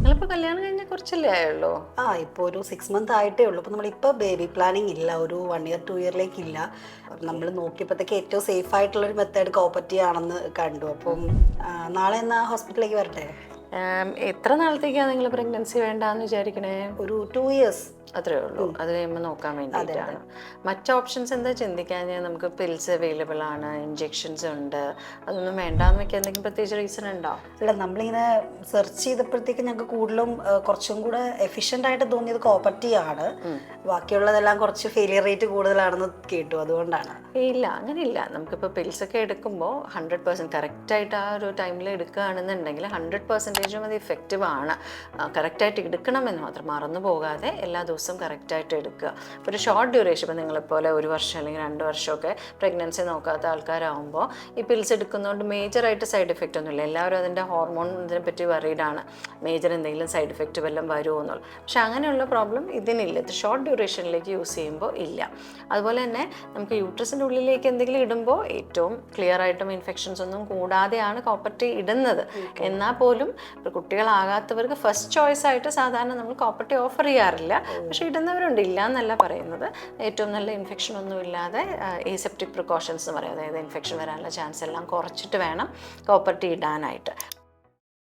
നിങ്ങളിപ്പോൾ കല്യാണം കഴിഞ്ഞ കുറച്ചല്ലേ ആയുള്ളൂ? ആ ഇപ്പോൾ ഒരു സിക്സ് മന്ത് ആയിട്ടേ ഉള്ളൂ. അപ്പോൾ നമ്മളിപ്പോൾ ബേബി പ്ലാനിങ് ഇല്ല. ഒരു വൺ ഇയർ ടു ഇയറിലേക്ക് ഇല്ല. നമ്മൾ നോക്കിയപ്പോഴത്തേക്ക് ഏറ്റവും സേഫ് ആയിട്ടുള്ള ഒരു മെത്തേഡ് കോപ്പറ്റി ആണെന്ന് കണ്ടു. അപ്പം ആ, നാളെ എന്നാ ഹോസ്പിറ്റലിലേക്ക് വരട്ടെ? എത്ര നാളത്തേക്കാണ് നിങ്ങൾ പ്രഗ്നൻസി വേണ്ടെന്ന് വിചാരിക്കണേ? ഒരു ടു ഇയേഴ്സ് അത്രേ ഉള്ളൂ. അത് കഴിയുമ്പോൾ നോക്കാൻ വേണ്ടിയിട്ടാണ്. മറ്റ് ഓപ്ഷൻസ് എന്താ ചിന്തിക്കാൻ? നമുക്ക് പിൽസ് അവൈലബിൾ ആണ് ഇഞ്ചെക്ഷൻസ് ഉണ്ട്. അതൊന്നും വേണ്ടാന്ന് വെക്കാൻ എന്തെങ്കിലും പ്രത്യേകിച്ച് റീസൺ ഉണ്ടോ? ഇല്ല നമ്മളിങ്ങനെ സെർച്ച് ചെയ്തപ്പോഴത്തേക്ക് ഞങ്ങൾക്ക് കൂടുതലും കുറച്ചും കൂടെ എഫിഷ്യന്റ് ആയിട്ട് തോന്നിയത് കോപ്പർട്ടി ആണ്. ബാക്കിയുള്ളതെല്ലാം കുറച്ച് ഫെയിലിയർ റേറ്റ് കൂടുതലാണെന്ന് കേട്ടു അതുകൊണ്ടാണ്. ഇല്ല അങ്ങനെയില്ല. നമുക്കിപ്പോൾ പിൽസ് ഒക്കെ എടുക്കുമ്പോൾ ഹൺഡ്രഡ് പെർസെന്റ് കറക്റ്റായിട്ട് ആ ഒരു ടൈമിൽ എടുക്കുകയാണെന്നുണ്ടെങ്കിൽ ഹൺഡ്രഡ് പെർസെന്റേജും അത് ഇഫക്റ്റീവ് ആണ്. കറക്റ്റായിട്ട് എടുക്കണമെന്ന് മാത്രം മറന്നു പോകാതെ എല്ലാ ദിവസവും കറക്റ്റായിട്ട് എടുക്കുക. ഒരു ഷോർട്ട് ഡ്യൂറേഷൻ ഇപ്പോൾ നിങ്ങളെപ്പോലെ ഒരു വർഷം അല്ലെങ്കിൽ രണ്ട് വർഷമൊക്കെ പ്രഗ്നൻസി നോക്കാത്ത ആൾക്കാരാകുമ്പോൾ ഈ പിൽസ് എടുക്കുന്നതുകൊണ്ട് മേജറായിട്ട് സൈഡ് എഫക്റ്റ് ഒന്നുമില്ല. എല്ലാവരും അതിന്റെ ഹോർമോൺ ഇതിനെ പറ്റി വറീഡാണ് മേജർ എന്തെങ്കിലും സൈഡ് എഫക്റ്റ് വല്ലതും വരുമോ എന്നുള്ളത്. പക്ഷേ അങ്ങനെയുള്ള പ്രോബ്ലം ഇതിനില്ല. ഇത് ഷോർട്ട് ഡ്യൂറേഷനിലേക്ക് യൂസ് ചെയ്യുമ്പോൾ ഇല്ല. അതുപോലെ തന്നെ നമുക്ക് യൂട്രസിന്റെ ഉള്ളിലേക്ക് എന്തെങ്കിലും ഇടുമ്പോൾ ഏറ്റവും ക്ലിയർ ആയിട്ടും ഇൻഫെക്ഷൻസ് ഒന്നും കൂടാതെയാണ് കോപ്പർട്ടി ഇടുന്നത്. എന്നാൽ പോലും ഇപ്പോൾ കുട്ടികളാകാത്തവർക്ക് ഫസ്റ്റ് ചോയ്സ് ആയിട്ട് സാധാരണ നമ്മൾ കോപ്പർട്ടി ഓഫർ ചെയ്യാറില്ല. പക്ഷേ ഇടുന്നവരുണ്ട് ഇല്ല എന്നല്ല പറയുന്നത്. ഏറ്റവും നല്ല ഇൻഫെക്ഷൻ ഒന്നും ഇല്ലാതെ ഏസെപ്റ്റിക് പ്രിക്കോഷൻസ് എന്ന് പറയും. അതായത് ഇൻഫെക്ഷൻ വരാനുള്ള ചാൻസ് എല്ലാം കുറച്ചിട്ട് വേണം കോപ്പർട്ടി ഇടാനായിട്ട്.